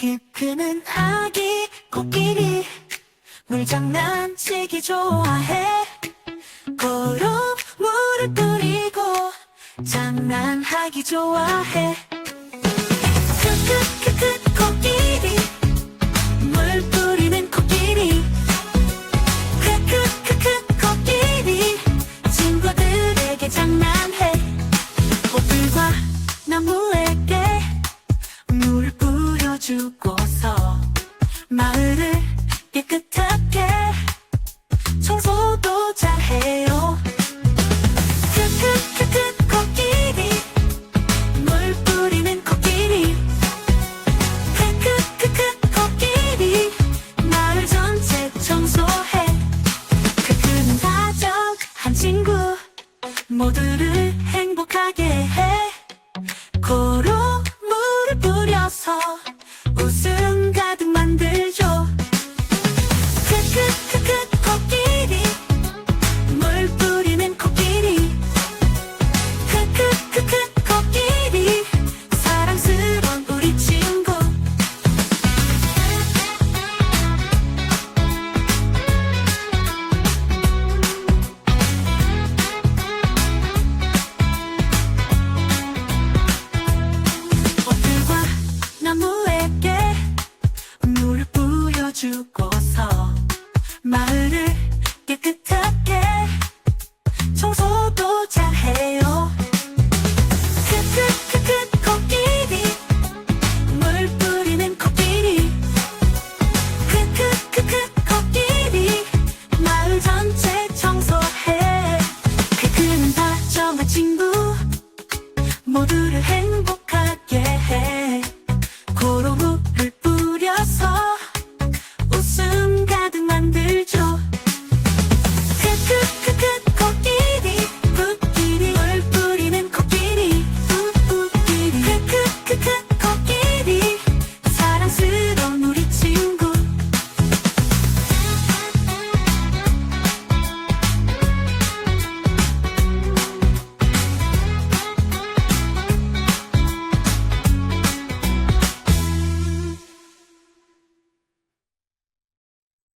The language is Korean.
그, 그는 아기 코끼리. 물장난치기 좋아해. 고로 물을 뿌리고 장난하기 좋아해 모두를 모두를 행복